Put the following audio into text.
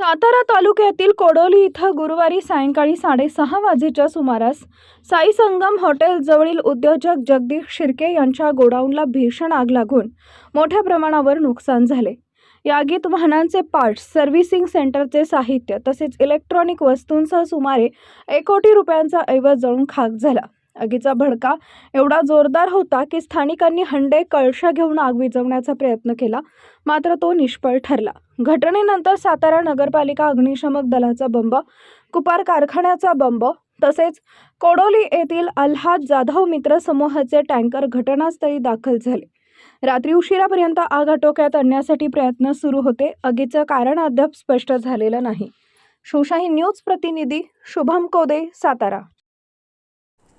सातारा तालुक्यातील कोडोली इथं गुरुवारी सायंकाळी साडेसहा वाजेच्या सुमारास साई संगम हॉटेलजवळील उद्योजक जगदीश शिर्के यांच्या गोडाऊनला भीषण आग लागून मोठ्या प्रमाणावर नुकसान झाले. या आगीत वाहनांचे पार्ट्स सर्व्हिसिंग सेंटरचे साहित्य तसेच इलेक्ट्रॉनिक वस्तूंसह सुमारे एक कोटी रुपयांचा ऐवज जळून खाक झाला. आगीचा भडका. एवढा जोरदार होता की स्थानिकांनी हंडे कळशा घेऊन आग विझवण्याचा प्रयत्न केला. मात्र तो निष्फळ ठरला. घटनेनंतर सातारा नगरपालिका अग्निशमक दलाचा बंब कुपार कारखान्याचा बंब तसेच कोडोली येथील अल्हाद जाधव मित्र समूहाचे टँकर घटनास्थळी दाखल झाले. रात्री उशिरापर्यंत आग आटोक्यात आणण्यासाठी प्रयत्न सुरू होते. आगीचं कारण अद्याप स्पष्ट झालेलं नाही. शोशाही न्यूज प्रतिनिधी शुभम कोदे सातारा.